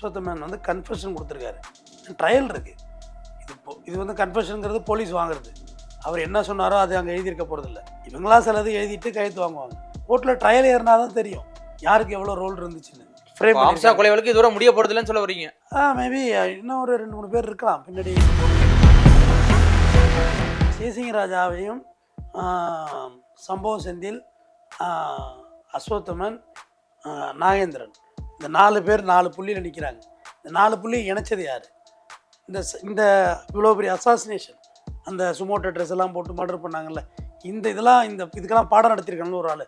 அஸ்வத்தமேன் வந்து கன்ஃபெஷன் கொடுத்துருக்காரு. ட்ரையல் இருக்குது இது இது வந்து கன்ஃபெஷனுங்கிறது போலீஸ் வாங்குறது. அவர் என்ன சொன்னாரோ அது அங்கே எழுதியிருக்க போகிறதில்ல இவங்களா சிலது எழுதிட்டு கையெழுத்து வாங்குவாங்க. கோர்ட்டில் ட்ரையல் ஏறினா தான் தெரியும். யாருக்கு எவ்வளோ ரோல் இருந்துச்சுன்னு. ஃப்ரேம் ஆம்சா கொலை வழக்கு இதோட முடிய போறது இல்லைன்னு சொல்ல வரீங்க. ஆ மேபி இன்னும் ஒரு ரெண்டு மூணு பேர் இருக்கலாம். பின்னாடி சேசிங்க ராஜாவையும் சம்பவ செந்தில் அஸ்வத்தமன் நாகேந்திரன். இந்த நாலு பேர் நாலு புள்ளியில் நிற்கிறாங்க இந்த நாலு புள்ளி இணைச்சது யார்? இந்த இந்த இவ்வளோ பெரிய அசாசினேஷன் அந்த சுமோட்டோ ட்ரெஸ் எல்லாம் போட்டு மர்டர் பண்ணாங்கல்ல இந்த இதெல்லாம் இந்த இதுக்கெல்லாம் பாடம் நடத்திருக்கணும்னு ஒரு ஆள்.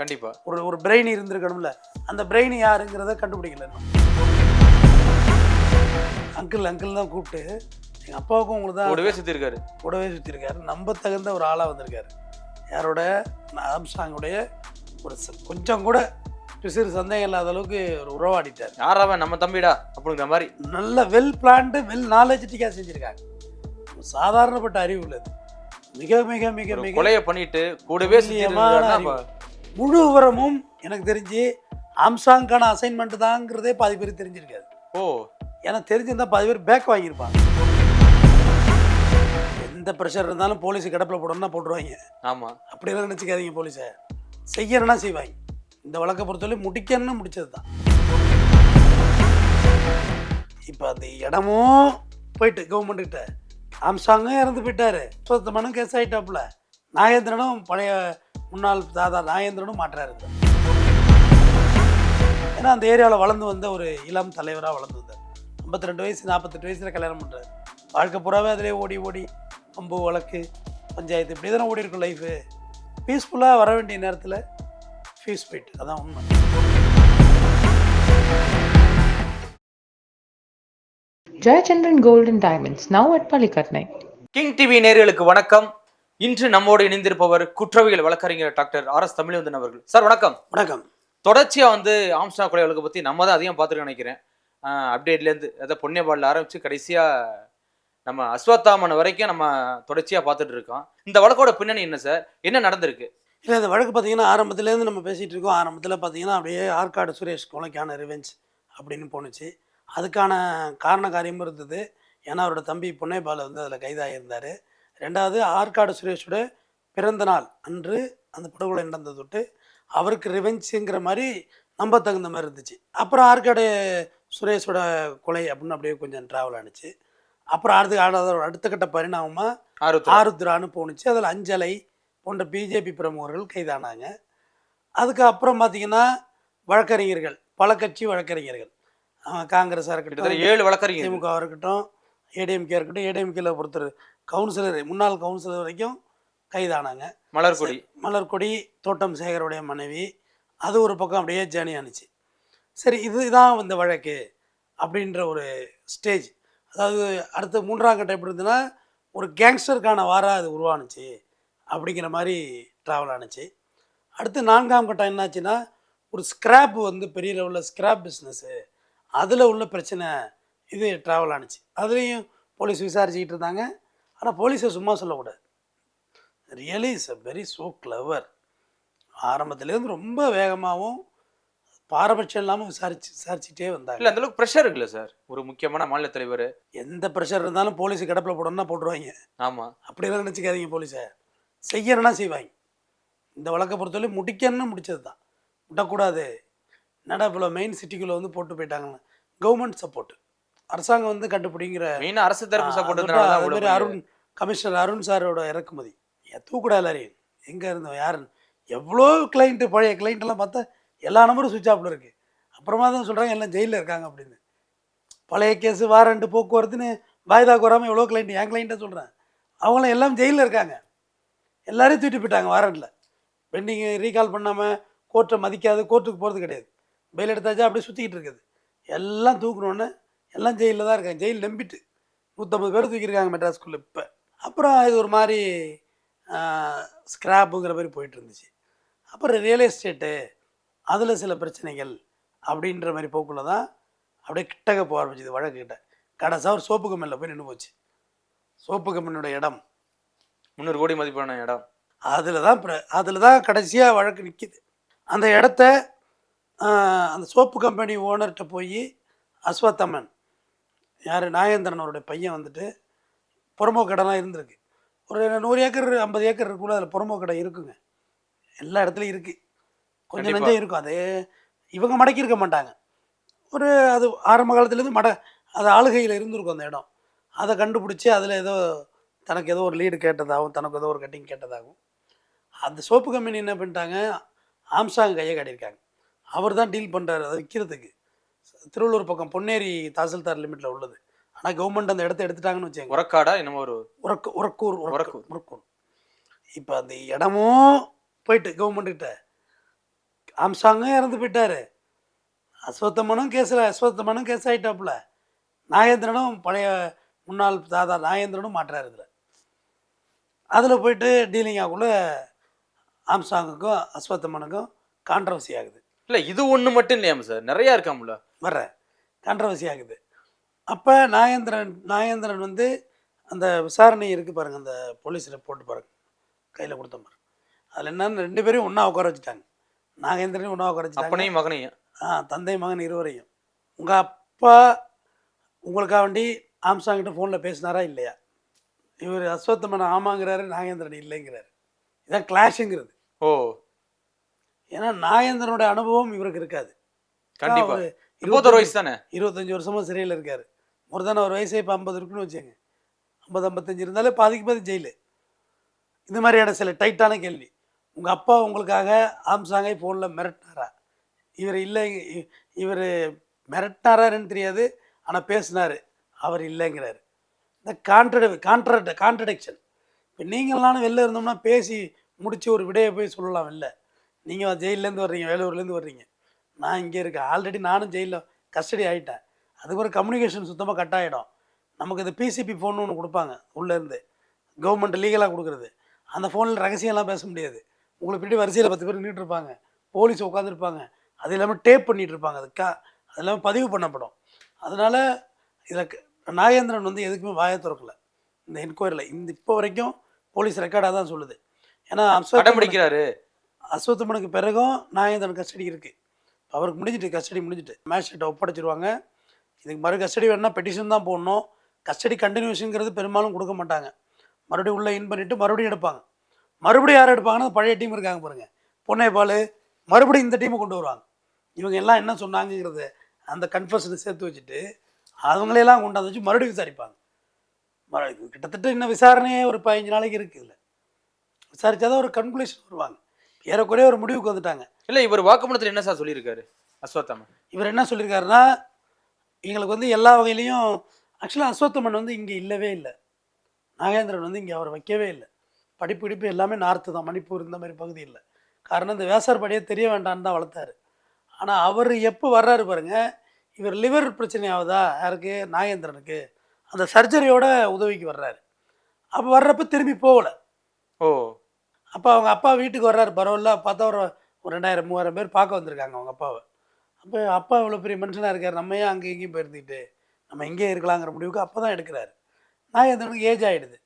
கண்டிப்பா. ஒரு ஒரு பிரெயின் இருந்திருக்கணும்ல. அந்த பிரெயின் யாருங்கிறத கண்டுபிடிக்கல அங்கிள் அங்கிள் தான் கூப்பிட்டு எங்கள் அப்பாவுக்கும் உங்களுக்கு தான் கூடவே சுத்தி இருக்காரு கூடவே சுற்றிருக்காரு நம்ப தகுந்த ஒரு ஆளாக வந்திருக்காரு. யாரோட ஆம்சாங்குடைய ஒரு கொஞ்சம் கூட சிறு சந்தேகம் இல்லாத அளவுக்கு ஒரு உறவாடிட்டார். யாராவன் நம்ம தம்பிடா அப்படிங்கிற மாதிரி. நல்ல வெல் பிளான்டு வெல் நாலேஜிட்டிக்காக செஞ்சுருக்காங்க. சாதாரணப்பட்ட அறிவு உள்ளது. மிக மிக மிக ஒரு மிக கொலையை பண்ணிட்டு கூடவே சுத்தி துல்லியமான இருந்திருக்காருன்னா அறிவு. முழு விவரமும் எனக்கு தெரிஞ்சு ஆம்சாங்கான அசைன்மெண்ட் தாங்கிறதே பாதி பேர் தெரிஞ்சிருக்காது. ஓ. ஏன்னா தெரிஞ்சிருந்தா பாதி பேர் பேக் வாங்கியிருப்பாங்க. எந்த ப்ரெஷர் இருந்தாலும் போலீஸ் கிடப்பில் போடணும்னா போட்டுருவாங்க. ஆமா. அப்படியெல்லாம் நினச்சிக்காதீங்க போலீஸை. செய்யணும்னா செய்வாங்க. இந்த வழக்கை பொறுத்தவரை முடிக்கணும்னு முடிச்சது தான் இப்போ அந்த இடமும் போயிட்டு கவர்மெண்ட்டுக்கிட்ட ஆம்சாங்கும் இறந்து போயிட்டாரு. சுத்தமான கேஸ் ஆகிட்டாப்புல நாகேந்திரனும் பழைய முன்னாள் தாதா நாகேந்திரனும் மாற்றாரு. ஏன்னா அந்த ஏரியாவில் வளர்ந்து வந்த ஒரு இளம் தலைவராக வளர்ந்து வந்தார். ஐம்பத்தி ரெண்டு வயசு நாற்பத்தெட்டு வயசில் கல்யாணம் பண்ணுறாரு வாழ்க்கை பூராவே அதிலே ஓடி ஓடி அம்பு வழக்கு பஞ்சாயத்து இப்படி தானே ஓடி இருக்கும் லைஃபு பீஸ்ஃபுல்லாக வர வேண்டிய நேரத்தில் ஃபீஸ் போயிட்டு அதான் உண்மை. Gold and Diamonds, now at Palikatnai. King TV நேயர்களுக்கு வணக்கம். இன்று நம்மோடு இணைந்திருப்பவர் குற்றவியல் வழக்கறிஞர் டாக்டர் ஆர் எஸ் தமிழ்வந்தன் அவர்கள். சார் வணக்கம். வணக்கம். தொடர்ச்சியா வந்து ஆம்ஸ்டா கொலை வழக்கை பத்தி நம்ம தான் அதிகம் பார்த்துருக்க நினைக்கிறேன். அப்டேட்ல இருந்து அதாவது பொன்னியபாடில் ஆரம்பிச்சு கடைசியா நம்ம அஸ்வத்தாமன் வரைக்கும் நம்ம தொடர்ச்சியா பார்த்துட்டு இருக்கோம். இந்த வழக்கோட பின்னணி என்ன சார்? என்ன நடந்திருக்கு? இல்லை இந்த வழக்கு பார்த்தீங்கன்னா ஆரம்பத்துலேருந்து நம்ம பேசிகிட்டு இருக்கோம். ஆரம்பத்தில் பார்த்தீங்கன்னா அப்படியே ஆற்காடு சுரேஷ் கொலைக்கான ரிவெஞ்ச் அப்படின்னு போணுச்சு. அதுக்கான காரண காரியமும் இருந்தது. ஏன்னா அவரோட தம்பி பொன்னைபால் வந்து அதில் கைதாகியிருந்தார். ரெண்டாவது ஆற்காடு சுரேஷோட பிறந்த நாள் அன்று அந்த படுகொலை நடந்தது தொட்டு அவருக்கு ரிவெஞ்சுங்கிற மாதிரி நம்ப தகுந்த மாதிரி இருந்துச்சு. அப்புறம் ஆற்காடு சுரேஷோட கொலை அப்படின்னு அப்படியே கொஞ்சம் ட்ராவல் ஆணுச்சு அப்புறம் அடுத்து அடுத்த- கட்ட பரிணாமமாக ஆருத்ரா. ஆருத்ரான்னு போணுச்சு. அதில் அஞ்சலை போன்ற பிஜேபி பிரமுகர்கள் கைதானாங்க. அதுக்கப்புறம் பார்த்தீங்கன்னா வழக்கறிஞர்கள் பல கட்சி வழக்கறிஞர்கள். காங்கிரஸாக இருக்கட்டும் ஏழு வழக்கறிஞர் திமுகவாக இருக்கட்டும் ஏடிஎம்கே இருக்கட்டும் ஏடிஎம்கேல பொறுத்தர் கவுன்சிலர் முன்னாள் கவுன்சிலர் வரைக்கும் கைதானாங்க. மலர்கொடி. மலர்கொடி தோட்டம் சேகருடைய மனைவி அது ஒரு பக்கம் அப்படியே ஜேர்னி ஆணுச்சு சரி இதுதான் இந்த வழக்கு அப்படின்ற ஒரு ஸ்டேஜ். அதாவது அடுத்த மூன்றாம் கட்டம் எப்படி இருந்ததுன்னா ஒரு கேங்ஸ்டருக்கான வாரா அது உருவானுச்சு. அப்படிங்கிற மாதிரி ட்ராவல் ஆனுச்சு. அடுத்து நான்காம் கட்டம் என்னாச்சுன்னா ஒரு ஸ்கிராப் வந்து பெரிய லெவலில் ஸ்கிராப் பிஸ்னஸ்ஸு அதில் உள்ள பிரச்சனை இது ட்ராவல் ஆனுச்சு. அதுலேயும் போலீஸ் விசாரிச்சுக்கிட்டு இருந்தாங்க. ஆனால் போலீஸை சும்மா சொல்லக்கூடாது. Really is a very so clever ஆரம்பத்துலேருந்து ரொம்ப வேகமாகவும் பாரபட்சம் இல்லாமல் விசாரிச்சு விசாரிச்சுட்டே வந்தாங்க. இல்ல அந்த அளவுக்கு ப்ரெஷர் இருக்குல்ல சார் ஒரு முக்கியமான மாநில தலைவர். எந்த ப்ரெஷர் இருந்தாலும் போலீஸ் கிடப்பில் போடணும்னா போட்டுருவாங்க. ஆமா. அப்படியெல்லாம் நினச்சிக்காதீங்க போலீஸை செய்யணும்னா செய்வாங்க. இந்த வழக்கை பொறுத்தவரை முடிக்கணும்னு முடிச்சது தான். விடக்கூடாது. என்னடா இவ்வளோ மெயின் சிட்டிக்குள்ளே வந்து போட்டு போயிட்டாங்கன்னு. கவர்மெண்ட் சப்போர்ட் அரசாங்கம் வந்து கண்டுபிடிங்கிற மெயினா அரசு தரப்பு சப்போர்ட் அருண் கமிஷனர் அருண் சாரோட இறக்குமதி. தூக்குடா எல்லாரையும். எங்கே இருந்தோம் யாருன்னு. எவ்வளோ கிளைண்ட்டு பழைய எல்லாம் பார்த்தா எல்லா நம்பரும் சுவிட்ச் ஆஃப்ல இருக்குது அப்புறமா தான் சொல்கிறாங்க எல்லாம் ஜெயிலில் இருக்காங்க அப்படின்னு. பழைய கேஸு வாரண்ட் போக்குவரத்துன்னு வாய்தாக்கு வராமல் எவ்வளோ கிளைண்ட் என் கிளைண்ட்டை சொல்கிறேன் அவங்களாம் எல்லாம் ஜெயிலில் இருக்காங்க. எல்லாரையும் தூக்கிட்டு போயிட்டாங்க வாரண்டில். பெண்டிங் ரீகால் பண்ணாமல் கோர்ட்டை மதிக்காது கோர்ட்டுக்கு போகிறது கிடையாது. பெயில் எடுத்தாச்சா அப்படியே சுற்றிக்கிட்டு இருக்குது. எல்லாம் தூக்கணுன்னு எல்லாம் ஜெயிலில் தான் இருக்காங்க. ஜெயில் நம்பிட்டு நூற்றம்பது பேர் தூக்கியிருக்காங்க மெட்ராஸ்குள்ளே இப்போ. அப்புறம் இது ஒரு மாதிரி ஸ்கிராப்புங்கிற மாதிரி போயிட்டு இருந்துச்சு அப்புறம் ரியல் எஸ்டேட்டு அதில் சில பிரச்சனைகள் அப்படின்ற மாதிரி போக்குள்ள தான் அப்படியே கிட்டக்க போக ஆரம்பிச்சிது வழக்கு கிட்ட கடைசாக ஒரு சோப்பு கம்பெனியில் போய் நின்று போச்சு. சோப்பு கம்பெனியோட இடம். முந்நூறு கோடி மதிப்பான இடம். அதில் தான் அதில் தான் கடைசியாக வழக்கு நிற்கிது அந்த இடத்த அந்த சோப்பு கம்பெனி ஓனர்கிட்ட போய் அஸ்வத்தம்மன் யார்? நாகேந்திரன் அவருடைய பையன் வந்துட்டு புறமோ கடைலாம் இருந்திருக்கு. ஒரு நூறு ஏக்கர் ஐம்பது ஏக்கர் இருக்குள்ள அதில் புறமோ கடை இருக்குங்க. எல்லா இடத்துலையும் இருக்குது கொஞ்சம். நஞ்சம் இருக்கும். அது இவங்க மடக்கி இருக்க மாட்டாங்க. ஒரு அது ஆரம்ப காலத்துலேருந்து மட அது ஆளுகையில் இருந்திருக்கும் அந்த இடம். அதை கண்டுபிடிச்சி அதில் ஏதோ தனக்கு ஏதோ ஒரு லீடு கேட்டதாகவும் தனக்கு ஏதோ ஒரு கட்டிங் கேட்டதாகவும். அந்த சோப்பு கம்பெனி என்ன பண்ணிட்டாங்க? ஆம்சாங் கையை காட்டியிருக்காங்க. அவர் தான் டீல் பண்ணுறாரு அதை விற்கிறதுக்கு திருவள்ளூர் பக்கம் பொன்னேரி தாசில்தார் லிமிட்டில் உள்ளது. ஆனால் கவர்மெண்ட் அந்த இடத்த எடுத்துட்டாங்கன்னு வச்சுக்கோங்க. உரக்காடா என்னமோ ஒரு உரக்கு உரக்கூர் உரக்கூர். உரக்கூர். இப்போ அந்த இடமும் போயிட்டு கவர்மெண்ட்கிட்ட ஆம்சாங்கும் இறந்து போயிட்டாரு. அஸ்வத்தமனும் கேஸில் அஸ்வத்தமனும் கேஸ் ஆகிட்டாப்புல நாகேந்திரனும் பழைய முன்னாள் தாதா நாகேந்திரனும் மாட்டுறாரு இதில். அதில் போயிட்டு டீலிங் ஆகுள்ள ஆம்சாங்குக்கும் அஸ்வத்தமனுக்கும் கான்ட்ரவர்சி ஆகுது. இல்ல இது ஒண்ணு மட்டும் இல்லையாம சார்? நிறைய இருக்காம்ல வர்றேன் கான்ட்ரவர்சி ஆகுது. அப்போ நாகேந்திரன் நாகேந்திரன் வந்து அந்த விசாரணை இருக்குது பாருங்கள் அந்த போலீஸ் ரிப்போர்ட் பாருங்கள் கையில் கொடுத்த பாருங்க அதில் என்னன்னு ரெண்டு பேரையும் ஒன்றா உட்கார வச்சுட்டாங்க. நாகேந்திரனையும் ஒன்றா உட்கார வச்சுட்டாங்க. அப்பனையும் மகனையும்? ஆ தந்தை மகன் இருவரையும். உங்கள் அப்பா உங்களுக்காக வேண்டி ஆம்சாங்கிட்ட ஃபோனில் பேசினாரா இல்லையா? இவர் அஸ்வத்தமன் ஆமாங்கிறாரு நாகேந்திரன் இல்லைங்கிறாரு. இதான் கிளாஷுங்கிறது ஓ. ஏன்னா நாகேந்திரனுடைய அனுபவம் இவருக்கு இருக்காது. கண்டிப்பா. இருபத்தொரு வயசு தானே? இருபத்தஞ்சி வருஷமா சிறையில் இருக்காரு. ஒரு தானே ஒரு வயசே இப்போ ஐம்பது இருக்குன்னு வச்சுங்க ஐம்பது ஐம்பத்தஞ்சு இருந்தாலே பாதிக்கு பாதி ஜெயிலு இந்த மாதிரியான சில டைட்டான கேள்வி. உங்கள் அப்பா உங்களுக்காக ஆம்சாங்கை ஃபோனில் மிரட்டினாரா? இவர் இல்லை இவர் மிரட்டினாரான்னு தெரியாது ஆனால் பேசினார். அவர் இல்லைங்கிறாரு. இந்த கான்ட்ரடி கான்ட்ரட் கான்ட்ரடிக்ஷன் இப்போ நீங்களான வெளில இருந்தோம்னா பேசி முடித்து ஒரு விடையை போய் சொல்லலாம் வெளில. நீங்கள் ஜெயிலேருந்து வர்றீங்க வேலூர்லேருந்து வர்றீங்க. நான் இங்கே இருக்கேன். ஆல்ரெடி நானும் ஜெயிலில் கஸ்டடி ஆகிட்டேன் அதுக்கு ஒரு கம்யூனிகேஷன் சுத்தமாக கட் ஆகிடும் நமக்கு இந்த பிசிபி ஃபோன் ஒன்று கொடுப்பாங்க உள்ளேருந்து. கவர்மெண்ட் லீகலாக கொடுக்குறது. அந்த ஃபோனில் ரகசியம்லாம் பேச முடியாது. உங்களை பின்னாடி வரிசையில் பத்து பேர் நின்றுட்டு இருப்பாங்க. போலீஸ் உட்காந்துருப்பாங்க அது இல்லாமல் டேப் பண்ணிகிட்டு இருப்பாங்க. அது கா அது இல்லாமல் பதிவு பண்ணப்படும். அதனால் இதில் நாகேந்திரன் வந்து எதுக்குமே வாயை திறக்கல. இந்த என்கொயரியில் இந்த இப்போ வரைக்கும் போலீஸ் ரெக்கார்டாக தான் சொல்லுது. ஏன்னா அடம் அஸ்வத்தமனுக்கு- பிறகும் நாகேந்திரன் கஸ்டடி இருக்குது அவருக்கு முடிஞ்சிட்டு கஸ்டடி முடிஞ்சிட்டு. மேஜிஸ்ட்ரேட்டை ஒப்படைச்சிருவாங்க. இதுக்கு மறு கஸ்டடி வேணும்னா பெட்டிஷன் தான் போடணும். கஸ்டடி கண்டினியூஷனுங்கிறது பெரும்பாலும் கொடுக்க மாட்டாங்க. மறுபடியும் உள்ளே இன் பண்ணிவிட்டு மறுபடியும் எடுப்பாங்க. மறுபடியும் யார் எடுப்பாங்கன்னா பழைய டீம் இருக்காங்க பாருங்க. பொன்னேபால் மறுபடியும் இந்த டீமை கொண்டு வருவாங்க. இவங்க எல்லாம் என்ன சொன்னாங்கங்கிறத அந்த கன்ஃபர்ஷனை சேர்த்து வச்சுட்டு அவங்களையெல்லாம் கொண்டாந்து வச்சு மறுபடியும் விசாரிப்பாங்க. மறு- இது கிட்டத்தட்ட இன்னும் விசாரணையே ஒரு பதினஞ்சு நாளைக்கு இருக்குது இல்லை விசாரிச்சாதான் ஒரு கன்க்ளூஷன் வருவாங்க. ஏறக்குறைய ஒரு முடிவுக்கு வந்துட்டாங்க. இல்ல இவர் வாக்குமூலத்துல என்ன சார் சொல்லியிருக்காரு? அஸ்வத்தாமன் இவர் என்ன சொல்லியிருக்காருன்னா எங்களுக்கு வந்து எல்லா வகையிலையும் ஆக்சுவலாக அஸ்வத்தமன் வந்து இங்கே இல்லவே இல்லை. நாகேந்திரன் வந்து இங்கே அவர் வைக்கவே இல்லை. படிப்பு படிப்பு எல்லாமே நார்த்து தான். மணிப்பூர் இந்த மாதிரி பகுதி இல்லை. காரணம் இந்த வேசார்படியே தெரிய வேண்டான்னு தான் வளர்த்தாரு. ஆனால் அவர் எப்போ வர்றாரு பாருங்க இவர் லிவர் பிரச்சனை ஆகுதா யாருக்கு? நாகேந்திரனுக்கு. அந்த சர்ஜரியோட உதவிக்கு வர்றாரு. அப்போ வர்றப்ப திரும்பி போகலை. ஓ. அப்போ அவங்க அப்பா வீட்டுக்கு வர்றாரு. பரவாயில்ல. பார்த்தா ஒரு ஒரு ரெண்டாயிரம் மூவாயிரம் பேர் பார்க்க வந்திருக்காங்க அவங்க அப்பாவை. அப்போ அப்பா இவ்வளோ பெரிய மனுஷனாக இருக்கார். நம்ம ஏன் அங்கே இங்கேயும் போயிருந்துட்டு? நம்ம இங்கேயே இருக்கலாங்கிற முடிவுக்கு அப்போ தான் எடுக்கிறாரு. நாகேந்திரனுக்கு ஏஜ் ஆகிடுது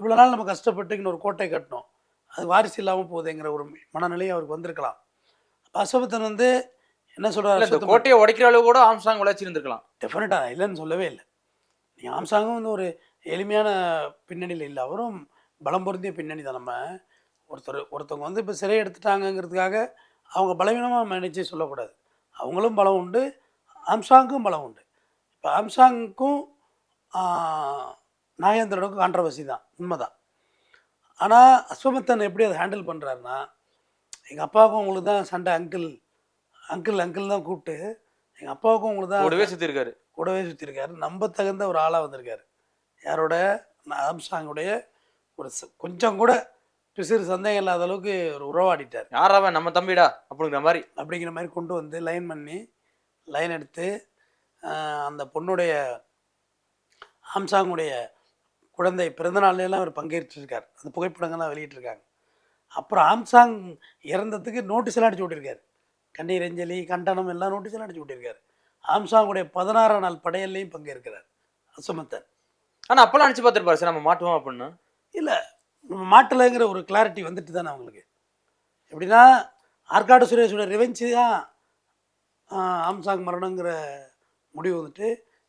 இவ்வளோ நாள் நம்ம கஷ்டப்பட்டு இன்னொரு கோட்டை கட்டணும் அது வாரிசு இல்லாமல் போகுதுங்கிற ஒரு மனநிலை அவருக்கு வந்திருக்கலாம். அப்போ அசோபத்தன் வந்து என்ன இல்ல இந்த கோட்டையை உடைக்கிற அளவு கூட ஆம்சாங் உழைச்சி இருந்திருக்கலாம். டெஃபினட்டாக இல்லைன்னு சொல்லவே இல்லை. நீ ஆம்சாங்கும் வந்து ஒரு எளிமையான பின்னணியில் இல்லை. அவரும் பலம் பொருந்திய பின்னணி தான். நம்ம ஒருத்தர் ஒருத்தவங்க வந்து இப்போ சிறை எடுத்துட்டாங்கங்கிறதுக்காக அவங்க பலவீனமாக நினைச்சே சொல்லக்கூடாது. அவங்களும் பலம் உண்டு ஆம்சாங்கும் பலம் உண்டு. இப்போ ஆம்சாங்க்கும் நாகேந்திரனுக்கும் கான்ட்ரவர்சி தான். உண்மைதான். ஆனால் அஸ்வமத்தன் எப்படி அதை ஹேண்டில் பண்ணுறாருன்னா எங்கள் அப்பாவுக்கும் உங்களுக்கு தான் சண்டை அங்கிள் அங்கிள் அங்கிள் தான் கூப்பிட்டு எங்கள் அப்பாவுக்கும் உங்களுக்கு தான் கூடவே சுத்தி இருக்காரு கூடவே சுற்றிருக்காரு நம்ப தகுந்த ஒரு ஆளாக வந்திருக்காரு. யாரோட ஆம்சாங்குடைய ஒரு கொஞ்சம் கூட பிசிறு சந்தேகம் இல்லாத அளவுக்கு ஒரு உறவாடிட்டார். யாராவன் நம்ம தம்பிடா அப்படிங்கிற மாதிரி. அப்படிங்கிற மாதிரி கொண்டு வந்து லைன் பண்ணி லைன் எடுத்து அந்த பொண்ணுடைய ஆம்சாங்குடைய குழந்தை பிறந்தநாள்லாம் அவர் பங்கேற்றிருக்கார். அந்த புகைப்படங்கள்லாம் வெளியிட்டிருக்காங்க. அப்புறம் ஆம்சாங் இறந்ததுக்கு நோட்டீஸ் எல்லாம் அடிச்சு விட்டிருக்காரு. கண்ணீர் அஞ்சலி கண்டனம் எல்லாம் நோட்டீஸ் எல்லாம் அடிச்சு விட்டிருக்காரு ஆம்சாங்குடைய பதினாறாம் நாள் படையல்லையும் பங்கேற்கிறார் அசுமத்தன். ஆனா அப்பெல்லாம் நினைச்சு பார்த்திருப்பாரு. சார் நம்ம மாட்டுவோம் அப்படின்னு? இல்லை நம்ம மாட்டலைங்கிற ஒரு கிளாரிட்டி வந்துட்டு தானே அவங்களுக்கு. எப்படின்னா ஆற்காடு சுரேஷோட ரிவெஞ்சு தான் ஆம்சாங் மரணங்கிற முடிவு வந்துட்டு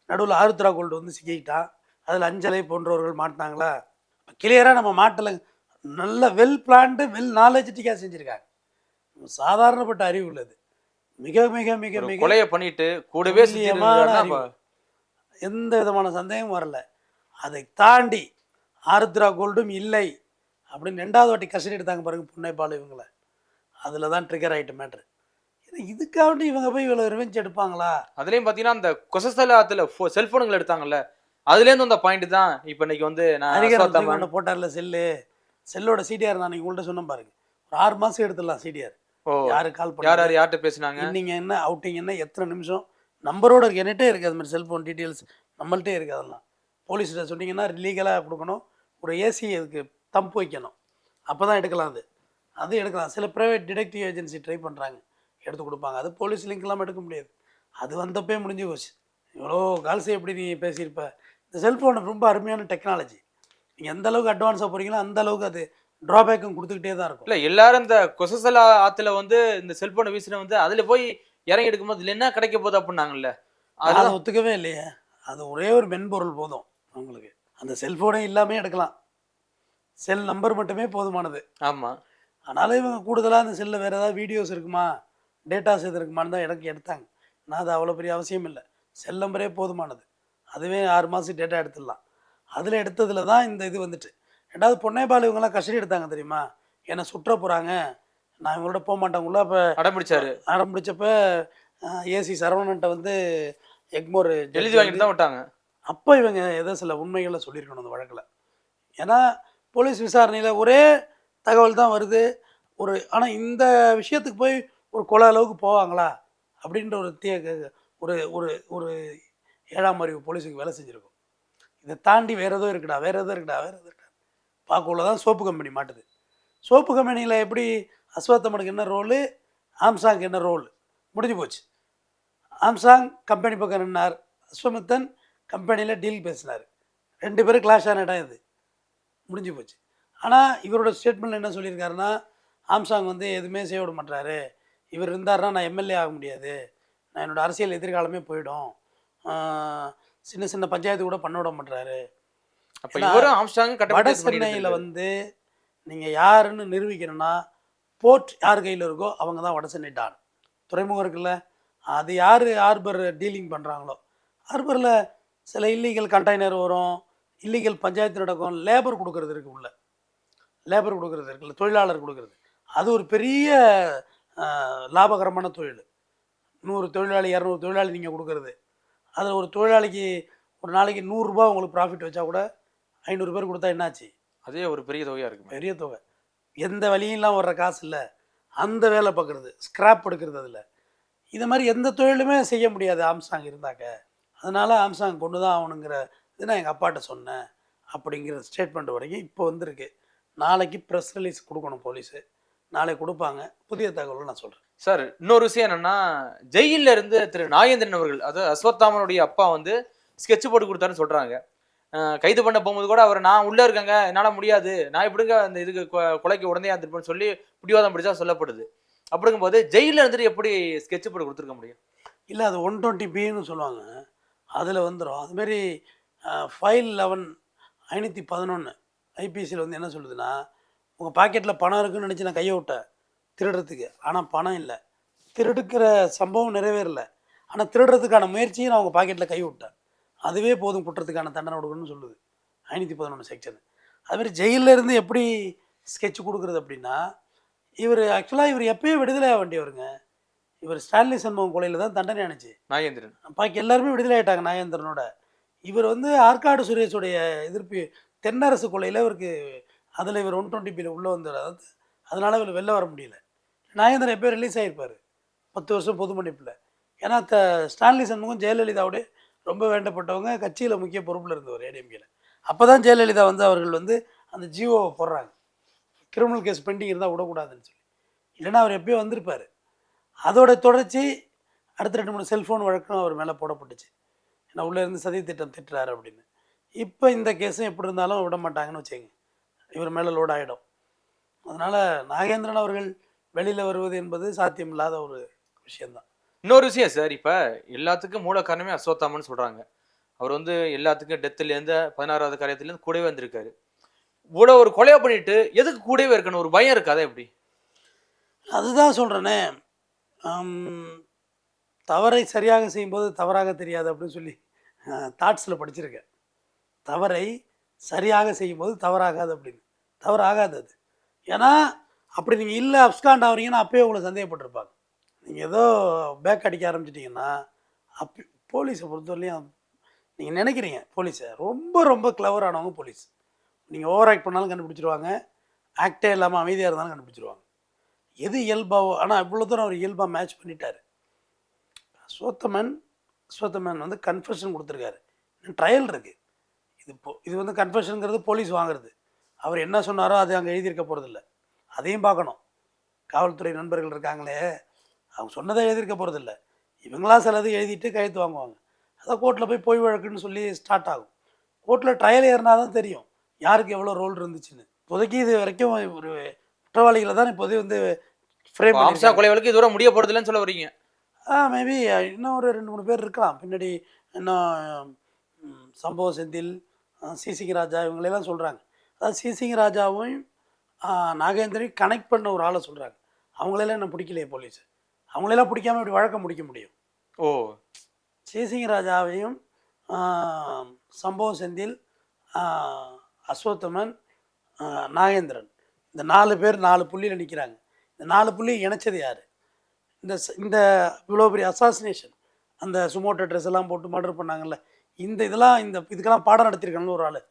நடுவில் ஆருத்ரா கோல்டு வந்து சிக்கிக்கிட்டான். அதில் அஞ்சலை போன்றவர்கள் மாட்டினாங்களா? கிளியராக நம்ம மாட்டலை நல்ல வெல் பிளான்டு வெல் நாலேஜிட்டிக்காக செஞ்சுருக்காங்க. சாதாரணப்பட்ட அறிவு உள்ளது. மிக மிக மிக மிக கொலையை பண்ணிட்டு கூடவே. எந்த விதமான சந்தேகமும் வரல. அதை தாண்டி ஆருத்ரா கோல்டும் இல்லை அப்படின்னு ரெண்டாவது வாட்டி கஸ்டடி எடுத்தாங்க பாருங்க புன்னைப்பால் இவங்களை. அதில் தான் ட்ரிகர் ஆகிட்டு மேட்ரு இதுக்காண்டி இவங்க போய் இவ்வளோ ரிவெஞ்ச் எடுப்பாங்களா? அதுலயும் பாத்தீங்கன்னா அந்த கொசஸ்தலாத்துல செல்போனுங்களை எடுத்தாங்கல்ல அதுல இருந்து அந்த பாயிண்ட் தான் இப்ப இன்னைக்கு வந்து நான் போட்டார்ல செல்லு செல்லோட சிடிஆர் நான் உங்கள்கிட்ட சொன்னேன் பாருங்க. ஒரு ஆறு மாதம் எடுத்துடலாம் சிடிஆர் யாரு கால் யார் பண்ணி யார் யார்கிட்ட பேசுனாங்க? இன்னிங்க என்ன அவுட்டிங் என்ன எத்தனை நிமிஷம்? நம்பரோட இருக்கு என்கிட்டே இருக்குது அது மாதிரி செல்ஃபோன் டீட்டெயில்ஸ் நம்மள்ட்டே இருக்குது அதெல்லாம். போலீஸ்கிட்ட சொன்னீங்கன்னா லீகலாக கொடுக்கணும். ஒரு ஏசி அதுக்கு தம்பு வைக்கணும். அப்போ தான் எடுக்கலாம் அது. அது எடுக்கலாம். சில ப்ரைவேட் டிடெக்டிவ் ஏஜென்சி ட்ரை பண்ணுறாங்க எடுத்து கொடுப்பாங்க. அது போலீஸ் லிங்க் இல்லாமல் எடுக்க முடியாது. அது வந்தப்பே முடிஞ்சு போச்சு. இவ்வளோ கால்ஸை எப்படி நீ பேசியிருப்ப? இந்த செல்ஃபோன் ரொம்ப அருமையான டெக்னாலஜி நீங்கள் எந்த அளவுக்கு அட்வான்ஸாக போகிறீங்களோ அந்த அளவுக்கு அது ட்ராபேக்கும் கொடுத்துக்கிட்டே தான் இருக்கும். இல்ல எல்லாரும் இந்த கொசஸ்தலா ஆத்துல வந்து இந்த செல்போனை வீசின வந்து அதுல போய் இறங்கி எடுக்கும்போது இதுல என்ன கிடைக்க போகுது அப்படின்னாங்கல்ல? அதை ஒத்துக்கவே இல்லையே. அது ஒரே ஒரு மென்பொருள் போதும் உங்களுக்கு அந்த செல்ஃபோனே இல்லாமல் எடுக்கலாம். செல் நம்பர் மட்டுமே போதுமானது. ஆமா. ஆனாலும் இவங்க கூடுதலாக அந்த செல்லில் வேறு ஏதாவது வீடியோஸ் இருக்குமா? டேட்டாஸ் எது இருக்குமான்னு தான் எனக்கு எடுத்தாங்க. நான் அது அவ்வளோ பெரிய அவசியம் இல்லை. செல் நம்பரே போதுமானது. அதுவே ஆறு மாதம் டேட்டா எடுத்துடலாம். அதில் எடுத்ததில் தான் இந்த இது வந்துட்டு. ரெண்டாவது பொன்னேபால் இவங்கெல்லாம் கஸ்டடி எடுத்தாங்க தெரியுமா? என்னை சுற்ற போகிறாங்க நான் இவங்களோட போக மாட்டேங்குள்ள அப்போ அடம்பிடிச்சாரு ஆரம்பிச்சப்ப ஏசி சரவணன்ட்ட வந்து எக்மோர் எழுதி வாங்கிட்டு தான் விட்டாங்க. அப்போ இவங்க ஏதோ சில உண்மைகளை சொல்லியிருக்கணும் அந்த வழக்கில். ஏன்னா போலீஸ் விசாரணையில் ஒரே தகவல் தான் வருது. ஒரு ஆனால் இந்த விஷயத்துக்கு போய் ஒரு கொலை அளவுக்கு போவாங்களா? அப்படின்ற ஒரு தீய ஒரு ஒரு ஒரு ஏழாம் அறிவு போலீஸுக்கு வேலை செஞ்சுருக்கும். இதை தாண்டி வேற ஏதோ இருக்குடா வேற ஏதோ இருக்குடா வேற ஏதோ இருக்குடா. பார்க்கக்குள்ள தான் சோப்பு கம்பெனி மாட்டுது. சோப்பு கம்பெனியில் எப்படி அஸ்வத்தமனுக்கு என்ன ரோலு ஆம்சாங் என்ன ரோல்? முடிஞ்சு போச்சு. ஆம்சாங் கம்பெனி பக்கம் நின்னார். அஸ்வமித்தன் கம்பெனியில் டீல் பேசினார். ரெண்டு பேரும் கிளாஷ் ஆன இடம் இது. முடிஞ்சு போச்சு. ஆனால் இவரோட ஸ்டேட்மெண்ட் என்ன சொல்லியிருக்காருன்னா ஆம்சாங் வந்து எதுவுமே செய்ய விட மாட்டாரு இவர் இருந்தாருன்னா நான் எம்எல்ஏ ஆக முடியாது. நான் என்னோடய அரசியல் எதிர்காலமே போயிடும். சின்ன சின்ன பஞ்சாயத்து கூட பண்ண விட மாட்டாரு அப்ப இவரும் ஆம்ஸ்டாங் வட சென்னையில் வந்து நீங்கள் யாருன்னு நிரூபிக்கணும்னா போர்ட் யார் கையில் இருக்கோ அவங்க தான் வட சென்னை டான். துறைமுகம் இருக்குல்ல அது யார் ஹார்பர் டீலிங் பண்ணுறாங்களோ ஹார்பரில் சில இல்லீகல் கண்டெய்னர் வரும் இல்லீகல் பஞ்சாயத்து நடக்கும் லேபர் கொடுக்கறது இருக்கு உள்ள. லேபர் கொடுக்கறது இருக்குல்ல தொழிலாளர் கொடுக்கறது. அது ஒரு பெரிய லாபகரமான தொழில். நூறு தொழிலாளி இரநூறு தொழிலாளி நீங்கள் கொடுக்கறது. அதில் ஒரு தொழிலாளிக்கு ஒரு நாளைக்கு நூறுரூபா உங்களுக்கு ப்ராஃபிட் வச்சா கூட ஐநூறு பேர் கொடுத்தா என்னாச்சு? அதே ஒரு பெரிய தொகையா இருக்கு பெரிய தொகை. எந்த வழியெல்லாம் வர்ற காசு இல்லை. அந்த வேலை பார்க்குறது ஸ்கிராப் எடுக்கிறது அதில். இது மாதிரி எந்த தொழிலுமே செய்ய முடியாது ஆம்சாங் இருந்தாக்க. அதனால் ஆம்சாங் கொண்டு தான் ஆகணுங்கிற இது நான் எங்கள் அப்பாட்ட சொன்னேன். அப்படிங்கிற ஸ்டேட்மெண்ட் வரைக்கும் இப்போ வந்திருக்கு. நாளைக்கு ப்ரெஸ் ரிலீஸ் கொடுக்கணும் போலீஸு நாளைக்கு கொடுப்பாங்க. புதிய தகவலை நான் சொல்கிறேன் சார் இன்னொரு விஷயம் என்னன்னா ஜெயில்ல இருந்து திரு நாகேந்திரன் அவர்கள் அதாவது அஸ்வத்தாமனுடைய அப்பா வந்து ஸ்கெட்ச் போட்டு கொடுத்தாருன்னு சொல்றாங்க. அஹ் கைது பண்ண போகும்போது கூட அவர் நான் உள்ளே இருக்கேங்க என்னால் முடியாது. நான் எப்படிங்க அந்த இதுக்கு கொலைக்கு உடனே இருந்திருப்பேன்னு சொல்லி பிடிவாதம் பிடிச்சா சொல்லப்படுது. அப்படிங்கும்போது ஜெயிலில் இருந்துட்டு எப்படி ஸ்கெட்ச் போட்டு கொடுத்துருக்க முடியும்? இல்லை அது ஒன் டுவெண்ட்டி பின்னு சொல்லுவாங்க. அதில் வந்துடும் அதுமாரி ஃபைல் லெவன் ஐநூற்றி பதினொன்று ஐபிசியில் வந்து என்ன சொல்லுதுன்னா உங்கள் பாக்கெட்டில் பணம் இருக்குன்னு நினச்சி நான் கையை விட்டேன் திருடுறதுக்கு. ஆனால் பணம் இல்லை. திருடுக்கிற சம்பவம் நிறைவேறலை. ஆனால் திருடுறதுக்கான முயற்சியும் நான் உங்கள் பாக்கெட்டில் கை விட்டேன். அதுவே போதும் குற்றத்துக்கான தண்டனை கொடுக்கணும்னு சொல்லுது. ஐநூற்றி பதினொன்று செக்ஷன் அதுமாரி ஜெயில்ல இருந்து எப்படி ஸ்கெட்ச் கொடுக்குறது அப்படின்னா இவர் ஆக்சுவலாக இவர் எப்பயும் விடுதலை ஆக வேண்டியவருங்க. இவர் ஸ்டான்லி சண்முகம் கொலையில் தான் தண்டனை அனுச்சு நாகேந்திரன். பாக்கி எல்லாருமே விடுதலை ஆயிட்டாங்க நாகேந்திரனோட. இவர் வந்து ஆற்காடு சுரேஷுடைய எதிர்ப்பு தென்னரசு கொலையில் இவருக்கு அதில் இவர் ஒன் டுவெண்ட்டி பியில் உள்ளே வந்தார். அதாவது அதனால இவர் வெளில வர முடியல. நாகேந்திரன் எப்போ ரிலீஸ் ஆகிருப்பார் பத்து வருஷம் பொது மன்னிப்பில். ஏன்னா த ஸ்டான்லி சண்முகம் ஜெயலலிதாவோட ரொம்ப வேண்டப்பட்டவங்க கட்சியில் முக்கிய பொறுப்பில் இருந்தவர் ஏடிஎம்கேல அப்போ தான் ஜெயலலிதா வந்து அவர்கள் வந்து அந்த ஜியோவை போடுறாங்க. கிரிமினல் கேஸ் பெண்டிங் இருந்தால் விடக்கூடாதுன்னு சொல்லி. இல்லைன்னா அவர் எப்பயோ வந்திருப்பார். அதோட தொடர்ச்சி அடுத்த ரெண்டு மூணு செல்ஃபோன் வழக்கம் அவர் மேலே போடப்பட்டுச்சு. ஏன்னா உள்ளே இருந்து சதி திட்டம் திட்டுறாரு அப்படின்னு. இப்போ இந்த கேஸும் எப்படி இருந்தாலும் விட மாட்டாங்கன்னு வச்சுங்க இவர் மேலே லோட் ஆகிடும் அதனால் நாகேந்திரன் அவர்கள் வெளியில் வருவது என்பது சாத்தியமில்லாத ஒரு விஷயந்தான் இன்னொரு விஷயம் சார். இப்போ எல்லாத்துக்கும் மூல காரணமே அஸ்வத்தாமன்னு சொல்கிறாங்க அவர் வந்து எல்லாத்துக்கும் டெத்துலேருந்து பதினாறாவது காரியத்துலேருந்து கூடவே வந்திருக்காரு. இவ்வளோ ஒரு கொலையை பண்ணிட்டு எதுக்கு கூடவே இருக்கணும்? ஒரு பயம் இருக்காதா எப்படி? அதுதான் சொல்கிறேனே தவறை சரியாக செய்யும்போது தவறாக தெரியாது அப்படின்னு சொல்லி தாட்ஸில் படிச்சிருக்கேன். தவறை சரியாக செய்யும்போது தவறாகாது அப்படின்னு. தவறாகாது அது. ஏன்னா அப்படி நீங்கள் இல்லை அப்ஸ்காண்ட் ஆகிறீங்கன்னா அப்போயே உங்களை சந்தேகப்பட்டிருப்பாங்க. நீங்கள் ஏதோ பேக் அடிக்க ஆரம்பிச்சிட்டிங்கன்னா அப்போ போலீஸை பொறுத்தவரையிலையும் நீங்கள் நினைக்கிறீங்க போலீஸை ரொம்ப ரொம்ப கிளவரானவங்க போலீஸ் நீங்கள் ஓவர் ஆக்ட் பண்ணாலும் கண்டுபிடிச்சிருவாங்க ஆக்டே இல்லாமல் அமைதியாக இருந்தாலும் கண்டுபிடிச்சிருவாங்க. எது இயல்பாவோ ஆனால் இவ்வளோ தூரம் அவர் இயல்பாக மேட்ச் பண்ணிட்டார். சோத்தமன் சோத்தமன் வந்து கன்ஃபெஷன் கொடுத்துருக்காரு. ட்ரையல் இருக்குது இது இப்போ இது வந்து கன்ஃபெஷனுங்கிறது போலீஸ் வாங்குறது. அவர் என்ன சொன்னாரோ அது அங்கே எழுதியிருக்க போகிறதில்ல அதையும் பார்க்கணும். காவல்துறை நண்பர்கள் இருக்காங்களே அவங்க சொன்னதை எழுதியிருக்க போகிறதில்ல இவங்களா சிலது எழுதிட்டு கையெழுத்து வாங்குவாங்க. அதான் கோர்ட்டில் போய் பொய் வழக்குன்னு சொல்லி ஸ்டார்ட் ஆகும். கோர்ட்டில் ட்ரையல் ஏறினா தான் தெரியும் யாருக்கு எவ்வளோ ரோல் இருந்துச்சுன்னு. இப்போதைக்கு இது வரைக்கும் ஒரு குற்றவாளிகளை தான் இப்போதைக்கு வந்து ஃப்ரேம் கொலை வழக்கு இதோட முடிய போறது இல்லைன்னு சொல்ல வரீங்க. ஆ மேபி இன்னும் ஒரு ரெண்டு மூணு பேர் இருக்கலாம். பின்னாடி இன்னும் சம்பவ செந்தில் சிசிங்க ராஜா இவங்களெல்லாம் சொல்கிறாங்க அதாவது சிசிங்க ராஜாவும் நாகேந்திரையும் கனெக்ட் பண்ண ஒரு ஆளை சொல்கிறாங்க அவங்களெல்லாம் என்ன பிடிக்கலையே போலீஸ். அவங்களெல்லாம் பிடிக்காம இப்படி வழக்க முடிக்க முடியும். ஓ. சிசிங்க ராஜாவையும் சம்பவ செந்தில் அஸ்வத்தமன் நாகேந்திரன். இந்த நாலு பேர் நாலு புள்ளியில் நிற்கிறாங்க இந்த நாலு புள்ளி இணைச்சது யார்? இந்த இந்த இவ்வளோ பெரிய அசாசினேஷன் அந்த சுமோட்டோ ட்ரெஸ் எல்லாம் போட்டு மர்டர் பண்ணாங்கல்ல. இந்த இதெல்லாம் இந்த இதுக்கெல்லாம் பாடம் நடத்திருக்கணும்னு ஒரு ஆள்.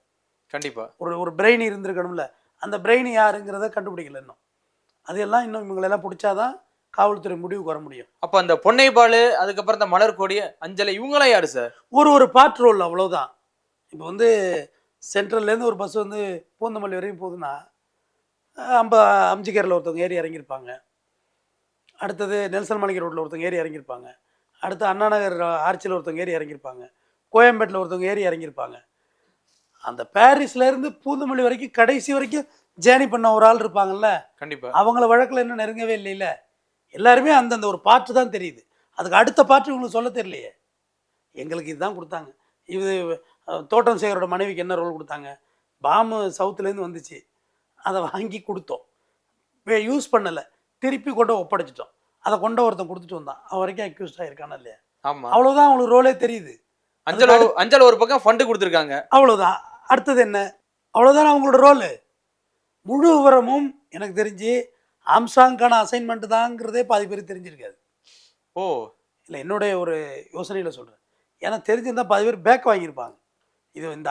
கண்டிப்பா. ஒரு ஒரு பிரெயின் இருந்திருக்கணும்ல. அந்த பிரெயின் யாருங்கிறத கண்டுபிடிக்கல இன்னும். அதெல்லாம் இன்னும் இவங்களெல்லாம் பிடிச்சாதான் காவல்துறை முடிவுக்கு வர முடியும். அப்ப அந்த பொன்னை பாலு அதுக்கப்புறம் இந்த மலர் கொடி அஞ்சலை இவங்களாம் யாரு சார்? ஒரு ஒரு பார்ட் ரோல் அவ்வளோதான் இப்போ வந்து சென்ட்ரல்லேருந்து ஒரு பஸ் வந்து பூந்தமல்லி வரையும் போகுதுன்னா அம்ப அம்ஜிகரில் ஒருத்தவங்க ஏறி இறங்கியிருப்பாங்க. அடுத்தது நெல்சன் மாளிகை ரோட்டில் ஒருத்தவங்க ஏறி இறங்கியிருப்பாங்க. அடுத்து அண்ணா நகர் ஆர்ச்சியில் ஒருத்தவங்க ஏறி இறங்கியிருப்பாங்க. கோயம்பேட்டில் ஒருத்தவங்க ஏறி இறங்கியிருப்பாங்க. அந்த பாரிஸ்லேருந்து பூந்தமல்லி வரைக்கும் கடைசி வரைக்கும் ஜேர்னி பண்ண ஒரு ஆள் இருப்பாங்கல்ல கண்டிப்பா. அவங்கள வழக்கில் இன்னும் நெருங்கவே இல்லைல்ல. எல்லாருமே அந்தந்த ஒரு பாட்டு தான் தெரியுது. அதுக்கு அடுத்த பாட்டு இவங்களுக்கு சொல்ல தெரியலையே. எங்களுக்கு இதுதான் கொடுத்தாங்க. இது தோட்டம் சேகரோட மனைவிக்கு என்ன ரோல் கொடுத்தாங்க? பாம்பு சவுத்துலேருந்து வந்துச்சு. அதை வாங்கி கொடுத்தோம். யூஸ் பண்ணலை. திருப்பி கொண்டு ஒப்படைச்சிட்டோம். அதை கொண்ட ஒருத்தன் கொடுத்துட்டு வந்தான். அவன் வரைக்கும் அக்யூஸ்ட் ஆயிருக்கானா இல்லையா? ஆமா. அவ்வளோதான் அவங்களுக்கு ரோலே தெரியுது. அஞ்சல் அஞ்சல் ஒரு பக்கம் ஃபண்டு கொடுத்துருக்காங்க. அவ்வளோதான் அடுத்தது என்ன? அவ்வளோதான் அவங்களோட ரோலு முழு விவரமும் எனக்கு தெரிஞ்சு ஆம்சாங்கான அசைன்மெண்ட் தாங்கிறதே பாதி பேருக்கு தெரிஞ்சிருக்காது. ஓ. இல்லை என்னுடைய ஒரு யோசனையில் சொல்கிறேன் ஏன்னா தெரிஞ்சிருந்தால் பாதி பேர் பேக் வாங்கியிருப்பாங்க. இது இந்த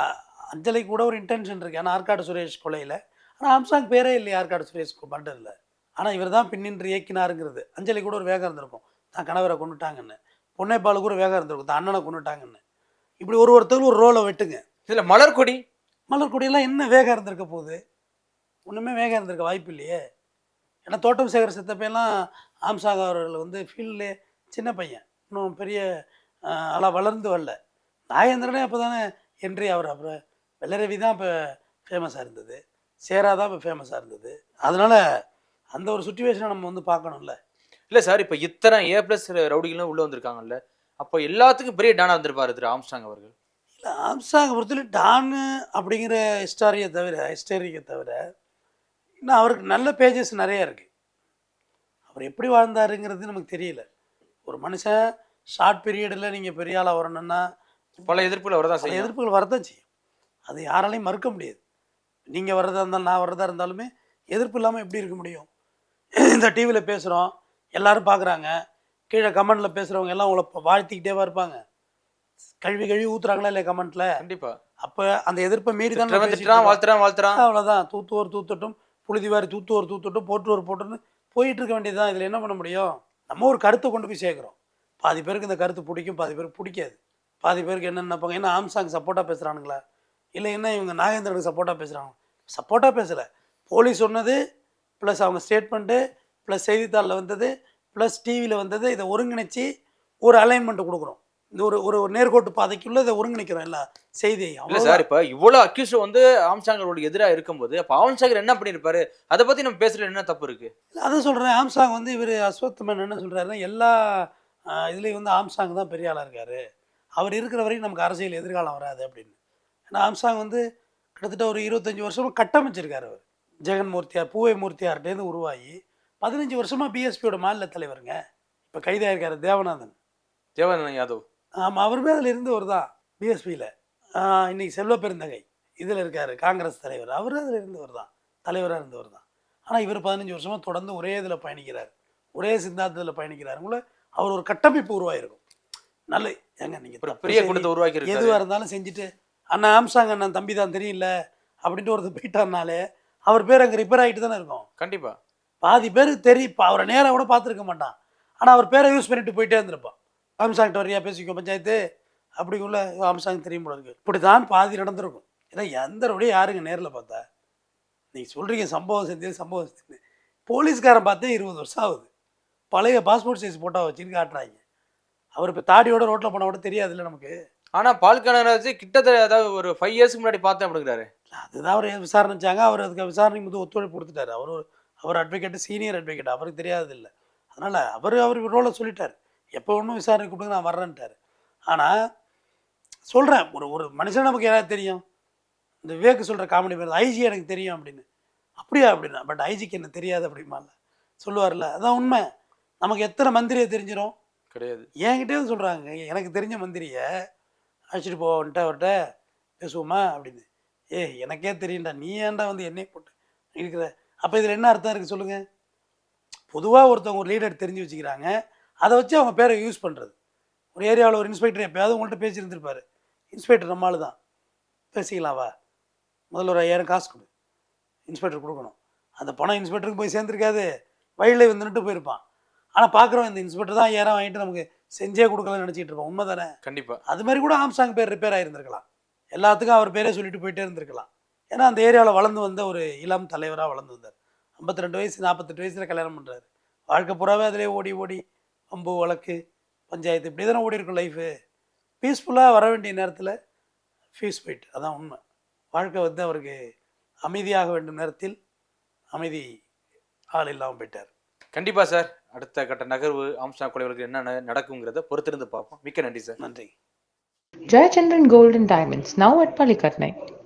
அஞ்சலிக்கு கூட ஒரு இன்டென்ஷன் இருக்குது ஏன்னா ஆற்காடு சுரேஷ் கொலையில். ஆனால் ஆம்சாங் பேரே இல்லையா ஆற்காடு சுரேஷ் பண்ணுறதில்ல ஆனால் இவர் தான் பின்னின்று இயக்கினாருங்கிறது. அஞ்சலி கூட ஒரு வேகம் இருந்திருக்கும். தான் கணவரை கொண்டுட்டாங்கன்னு பொன்னைப்பாலு கூட வேகம் இருந்திருக்கும். தான் அண்ணனை கொண்டுட்டாங்கன்னு இப்படி ஒரு ஒருத்தரும் ஒரு ரோலை வெட்டுங்க. இதுல மலர் கொடி மலர்கொடியெல்லாம் என்ன வேகம் இருந்திருக்க போகுது? ஒன்றுமே வேகம் இருந்திருக்க வாய்ப்பு இல்லையே. ஏன்னா தோட்டம் சேகர சித்தப்பையெல்லாம் ஆம்சாங் அவர்கள் வந்து ஃபீல்ட்லே சின்ன பையன். இன்னும் பெரிய ஆளாக வளர்ந்து வரல. நாகேந்திரனே அப்போ தானே என்ட்ரி அவர் அப்புறம் வெள்ளரவி தான் இப்போ ஃபேமஸாக இருந்தது. சேரா தான் இப்போ ஃபேமஸாக இருந்தது. அதனால் அந்த ஒரு சுச்சுவேஷனை நம்ம வந்து பார்க்கணும்ல. இல்ல சார் இப்ப இத்தனை ஏ பிளஸ் ரவுடிகளும் உள்ள வந்திருக்காங்கல்ல. அப்போ எல்லாத்துக்கும் பெரிய டானா வந்திருப்பாரு திரு ஆம்ஸ்டாங் அவர்கள். இல்லை ஆம்சாங் பொறுத்தவரை டானு அப்படிங்கிற ஹிஸ்டாரியை தவிர ஹிஸ்டரியை தவிர இன்னும் அவருக்கு நல்ல பேஜஸ் நிறைய இருக்குது அவர் எப்படி வாழ்ந்தாருங்கிறது நமக்கு தெரியல. ஒரு மனுஷன் ஷார்ட் பீரியடில் நீங்கள் பெரிய ஆளாக வரணும்னா பல எதிர்ப்புகள் வரதான் செய்யும். எதிர்ப்புகள் வரதான் செய்யும். அது யாராலையும் மறுக்க முடியாது. நீங்கள் வர்றதா இருந்தாலும் நான் வர்றதா இருந்தாலுமே எதிர்ப்பு இல்லாமல் எப்படி இருக்க முடியும்? இந்த டிவியில் பேசுகிறோம் எல்லாரும் பார்க்குறாங்க கீழே கமெண்டில் பேசுகிறவங்க எல்லாம் உங்களை வாழ்த்திக்கிட்டேவா இருப்பாங்க. கழுவி கழுவி ஊத்துறாங்களா இல்லையா கமெண்ட்டில் கண்டிப்பா. அப்போ அந்த எதிர்ப்பை மீறி தான் வாழ்த்துறான் வாழ்த்துறான். அவ்வளோதான் தூத்துவோர் தூத்தட்டும். புழுதிவாரி தூத்துவோர் போட்டு ஒரு போட்டுன்னு போயிட்டு இருக்க வேண்டியதுதான். இதில் என்ன பண்ண முடியும்? நம்ம ஒரு கருத்தை கொண்டு போய் சேர்க்குறோம். பாதி பேருக்கு இந்த கருத்து பிடிக்கும் பாதி பேருக்கு பிடிக்காது. பாதி பேருக்கு என்ன நினைப்பாங்க என்ன ஆம்சாங் சப்போர்ட்டாக பேசுகிறானுங்களா இல்லை என்ன இவங்க நாகேந்திரனுக்கு சப்போர்ட்டாக பேசுகிறாங்க சப்போர்ட்டாக பேசலை. போலீஸ் சொன்னது ப்ளஸ் அவங்க ஸ்டேட்மெண்ட்டு ப்ளஸ் செய்தித்தாளில் வந்தது ப்ளஸ் டிவியில் வந்தது இதை ஒருங்கிணைச்சி ஒரு அலைன்மெண்ட்டு கொடுக்குறோம். இந்த ஒரு ஒரு நேர்கோட்டு பாதைக்குள்ளே இதை ஒருங்கிணைக்கிறோம் எல்லா செய்தியையும். இல்ல சார் இப்ப இவ்வளவு அக்யூஸ் வந்து ஆம்ஸ்டாங்கரோட எதிரா இருக்கும்போது அப்ப ஆம்ஸ்டாங்கர் என்ன பண்ணிருப்பாரு? அதை பத்தி நம்ம பேசுறது என்ன தப்பு இருக்கு? அதை சொல்கிறேன் ஆம்சாங் வந்து இவர் அஸ்வத்மன் என்ன சொல்கிறாருன்னா எல்லா இதுலேயும் வந்து ஆம்சாங் தான் பெரிய ஆளாக இருக்கார். அவர் இருக்கிற வரைக்கும் நமக்கு அரசியல் எதிர்காலம் வராது அப்படின்னு. ஏன்னா ஆம்சாங் வந்து கிட்டத்தட்ட ஒரு இருபத்தஞ்சி வருஷமாக கட்டமைச்சிருக்காரு அவர். ஜெகன்மூர்த்தியார் பூவை மூர்த்தியார்ட்டேருந்து உருவாகி பதினஞ்சு வருஷமாக பிஎஸ்பியோட மாநில தலைவருங்க. இப்போ கைதாயிருக்காரு தேவநாதன். தேவநந்தன் யாதவ். ஆமாம் அவருமே அதில் இருந்தவர் தான் பிஎஸ்பியில் இன்னைக்கு செல்வ பெருந்தகை இதில் இருக்கார் காங்கிரஸ் தலைவர். அவர் அதில் இருந்தவர் தான் தலைவராக இருந்தவர் தான். ஆனால் இவர் பதினஞ்சு வருஷமாக தொடர்ந்து ஒரே இதில் பயணிக்கிறார். ஒரே சித்தாந்தத்தில் பயணிக்கிறாருங்கள அவர் ஒரு கட்டமைப்பு உருவாயிருக்கும். நல்ல ஏங்க நீங்கள் பெரிய கூட்டத்தை உருவாக்கி எதுவாக இருந்தாலும் செஞ்சுட்டு அண்ணா ஆம்சாங் அண்ணன் தம்பி தான் தெரியல அப்படின்ட்டு ஒருத்தர் போயிட்டாருனாலே அவர் பேர் அங்கே ரிப்பேர் ஆகிட்டு தானே இருக்கும். கண்டிப்பா. பாதி பேருக்கு தெரியும் இப்போ அவரை நேராக கூட பார்த்துருக்க மாட்டான். ஆனால் அவர் பேரை யூஸ் பண்ணிட்டு போயிட்டே இருந்திருப்பான். ஆம்சாங்கிட்ட வரியா பேசிக்கோ பஞ்சாயத்து. அப்படிங்குள்ள ஆம்சாங் தெரியும் போல இருக்கு. இப்படி தான் பாதி நடந்திருக்கும். ஏன்னா எந்த ரோடையும் யாருங்க நேரில் பார்த்தா? நீங்கள் சொல்கிறீங்க சம்பவம் செஞ்சது சம்பவம் செஞ்சது. போலீஸ்காரன் பார்த்தே இருபது வருஷம் ஆகுது. பழைய பாஸ்போர்ட் சைஸ் ஃபோட்டோ வச்சுன்னு காட்டுறாங்க. அவர் இப்போ தாடியோட ரோட்டில் போனால் கூட தெரியாதுல்ல நமக்கு. ஆனா பால் கனகராஜ் கிட்டத்தட்ட அதாவது ஒரு ஃபைவ் இயர்ஸ்க்கு முன்னாடி பார்த்தேன் அப்படிங்கிறாரு. அதுதான் அவர் விசாரணைச்சாங்க. அவர் அதுக்கு விசாரணைக்கு வந்து ஒத்துழைப்பு கொடுத்துட்டாரு. அவர் அவர் அட்வொகேட் சீனியர் அட்வொகேட் அவருக்கு தெரியாதது இல்லை அதனால் அவர் அவர் ரோலை சொல்லிட்டார். எப்போ ஒன்றும் விசாரணை கூப்பிடுங்க நான் வர்றேன்ட்டார். ஆனால் சொல்கிறேன் ஒரு ஒரு மனுஷன் நமக்கு யாராவது தெரியும்? இந்த விவேக் சொல்கிற காமெடி பேர் ஐஜி எனக்கு தெரியும் அப்படின்னு. அப்படியா அப்படின்னா பட் ஐஜிக்கு என்ன தெரியாது அப்படிமால சொல்லுவார்ல அதான் உண்மை. நமக்கு எத்தனை மந்திரியை தெரிஞ்சிடும் கிடையாது. என்கிட்டே சொல்கிறாங்க எனக்கு தெரிஞ்ச மந்திரியை அழைச்சிட்டு போவன்ட்ட அவர்கிட்ட பேசுவோமா? அப்படின்னு. ஏய் எனக்கே தெரியும்டா நீ ஏன்டா வந்து என்னை போட்டு இருக்கிற அப்போ இதில் என்ன அர்த்தம் இருக்குது சொல்லுங்கள் பொதுவாக ஒருத்தவங்க ஒரு லீடர் தெரிஞ்சு வச்சுக்கிறாங்க. அதை வச்சு அவங்க பேரை யூஸ் பண்ணுறது ஒரு ஏரியாவில் ஒரு இன்ஸ்பெக்டர் எப்பயாவது உங்கள்கிட்ட பேசியிருந்திருப்பாரு. இன்ஸ்பெக்டர் நம்மளால தான். பேசிக்கலாம் வா. முதல்ல ஒரு ஐயாயிரம் காசு கொடு. இன்ஸ்பெக்டர் கொடுக்கணும். அந்த பணம் இன்ஸ்பெக்டருக்கு போய் சேர்ந்துருக்காது. வழியில் வந்து நின்று போயிருப்பான். ஆனால் பார்க்குறோம் இந்த இன்ஸ்பெக்டர் தான் ஐயாயிரம் வாங்கிட்டு நமக்கு செஞ்சே கொடுக்கலன்னு நினச்சிட்டு இருப்போம் உண்மை தானே? கண்டிப்பா. அது மாதிரி கூட ஆம்சாங் பேர் ரிப்பேர் ஆகியிருந்திருக்கலாம் எல்லாத்துக்கும் அவர் பேரே சொல்லிட்டு போயிட்டே இருந்திருக்கலாம். ஏன்னா அந்த ஏரியாவில் வளர்ந்து வந்த ஒரு இளம் தலைவராக வளர்ந்து வந்தார். ஐம்பத்தி ரெண்டு வயசு நாற்பத்தெட்டு வயசில் கல்யாணம் பண்ணுறாரு வாழ்க்கை பூராவே அதிலே ஓடி ஓடி அம்பு வழக்கு பஞ்சாயத்து இப்படி தானே ஓடி இருக்கும் லைஃபு பீஸ்ஃபுல்லாக வர வேண்டிய நேரத்தில் ஃபீஸ் போயிட்டு அதான் உண்மை. வாழ்க்கை வந்து அவருக்கு அமைதியாக வேண்டும் நேரத்தில் அமைதி ஆள் இல்லாமல் போயிட்டார். கண்டிப்பா சார் அடுத்த கட்ட நகர்வு ஆம்ஸ்டாங் கொலைகளுக்கு என்ன ந- நடக்குங்கிறத பொறுத்திருந்து பார்ப்போம். மிக்க நன்றி சார் நன்றி. Gold and Diamonds, now at Palikatnai.